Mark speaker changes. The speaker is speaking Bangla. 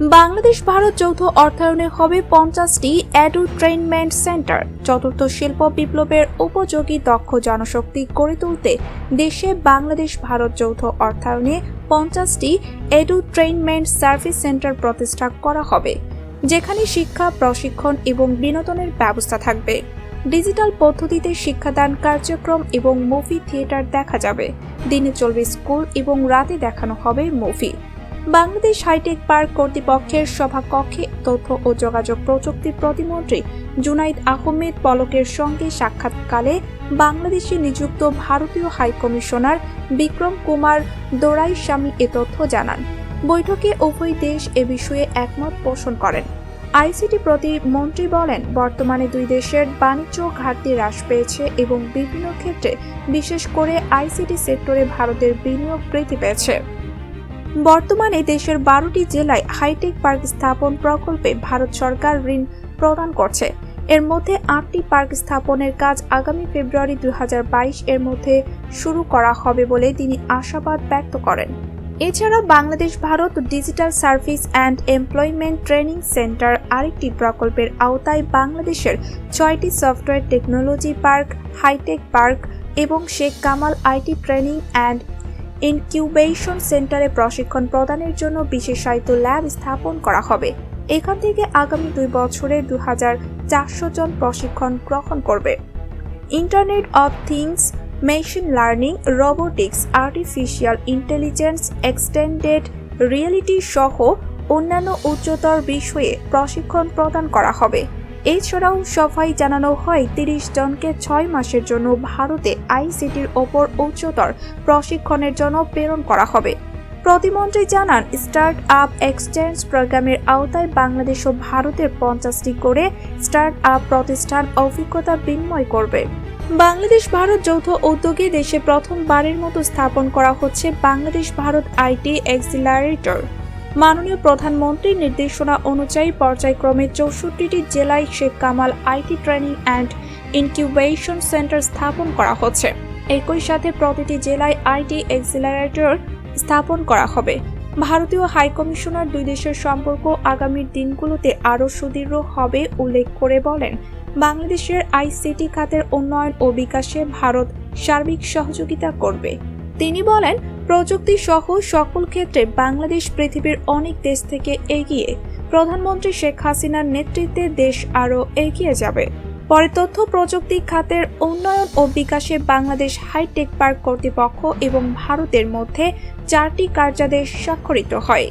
Speaker 1: বাংলাদেশ ভারত যৌথ অর্থায়নে হবে পঞ্চাশটি অ্যাডুট্রেনমেন্ট সেন্টার। চতুর্থ শিল্প বিপ্লবের উপযোগী দক্ষ জনশক্তি গড়ে তুলতে দেশে বাংলাদেশ ভারত যৌথ অর্থায়নে পঞ্চাশটি এডুট্রেনমেন্ট সার্ভিস সেন্টার প্রতিষ্ঠা করা হবে, যেখানে শিক্ষা, প্রশিক্ষণ এবং বিনোদনের ব্যবস্থা থাকবে। ডিজিটাল পদ্ধতিতে শিক্ষাদান কার্যক্রম এবং মুভি থিয়েটার দেখা যাবে। দিনে চলবে স্কুল এবং রাতে দেখানো হবে মুভি। বাংলাদেশ হাইটেক পার্ক কর্তৃপক্ষের সভাকক্ষে তথ্য ও যোগাযোগ প্রযুক্তি প্রতিমন্ত্রী জুনাইদ আহমেদ পলকের সঙ্গে সাক্ষাৎকালে বাংলাদেশে নিযুক্ত ভারতীয় হাইকমিশনার বিক্রম কুমার দোরাইস্বামী এ তথ্য জানান। বৈঠকে উভয় দেশ এ বিষয়ে একমত পোষণ করেন। আইসিটি প্রতিমন্ত্রী বলেন, বর্তমানে দুই দেশের বাণিজ্য ঘাটতি হ্রাস পেয়েছে এবং বিভিন্ন ক্ষেত্রে, বিশেষ করে আইসিটি সেক্টরে ভারতের বিনিয়োগ বৃদ্ধি পেয়েছে। বর্তমানে দেশের বারোটি জেলায় হাইটেক পার্ক স্থাপন প্রকল্পে ভারত সরকার ঋণ প্রদান করছে। এর মধ্যে আটটি পার্ক স্থাপনের কাজ আগামী ফেব্রুয়ারি দু হাজার বাইশ এর মধ্যে শুরু করা হবে বলে তিনি আশাবাদ ব্যক্ত করেন। এছাড়া Bangladesh Bharat digital service and employment training centre আরেকটি প্রকল্পের আওতায় বাংলাদেশের ছয়টি software technology park, hi tech park এবং Sheikh Kamal IT training and incubation সেন্টারে প্রশিক্ষণ প্রদানের জন্য বিশেষায়িত ল্যাব স্থাপন করা হবে। এখান থেকে আগামী দুই বছরে দু হাজার চারশো জন প্রশিক্ষণ গ্রহণ করবে। Internet of things, machine learning, robotics, artificial intelligence, extended reality সহ অন্যান্য উচ্চতর বিষয়ে প্রশিক্ষণ প্রদান করা হবে। এছাড়াও সভায় জানানো হয়, তিরিশ জনকে ছয় মাসের জন্য ভারতে আইসিটির ওপর উচ্চতর প্রশিক্ষণের জন্য প্রেরণ করা হবে। প্রতিমন্ত্রী জানান স্টার্ট আপ এক্সচেঞ্জ প্রোগ্রামের আওতায় বাংলাদেশ ও ভারতের পঞ্চাশটি করে স্টার্ট আপ প্রতিষ্ঠান অভিজ্ঞতা বিনিময় করবে। বাংলাদেশ ভারত যৌথ উদ্যোগে দেশে প্রথমবারের মতো স্থাপন করা হচ্ছে বাংলাদেশ ভারত আইটি এক্সিলারেটর মাননীয় প্রধানমন্ত্রীর নির্দেশনা অনুযায়ী পর্যায়ক্রমে চৌষট্টিটি জেলায় Sheikh Kamal IT training and incubation centre স্থাপন করা হচ্ছে। একই সাথে প্রতিটি জেলায় আইটি এক্সিলারেটর স্থাপন করা হবে। ভারতীয় হাইকমিশনার দুই দেশের সম্পর্ক আগামীর দিনগুলোতে আরও সুদৃঢ় হবে উল্লেখ করে বলেন, বাংলাদেশের আইসিটি খাতের উন্নয়ন ও বিকাশে ভারত সার্বিক সহযোগিতা করবে। তিনি বলেন প্রযুক্তি সহ সকল ক্ষেত্রে বাংলাদেশ পৃথিবীর অনেক দেশ থেকে এগিয়ে প্রধানমন্ত্রী শেখ হাসিনার নেতৃত্বে দেশ আরও এগিয়ে যাবে। পরে তথ্য প্রযুক্তি খাতের উন্নয়ন ও বিকাশে বাংলাদেশ হাইটেক পার্ক কর্তৃপক্ষ এবং ভারতের মধ্যে চারটি কার্যাদেশ স্বাক্ষরিত হয়।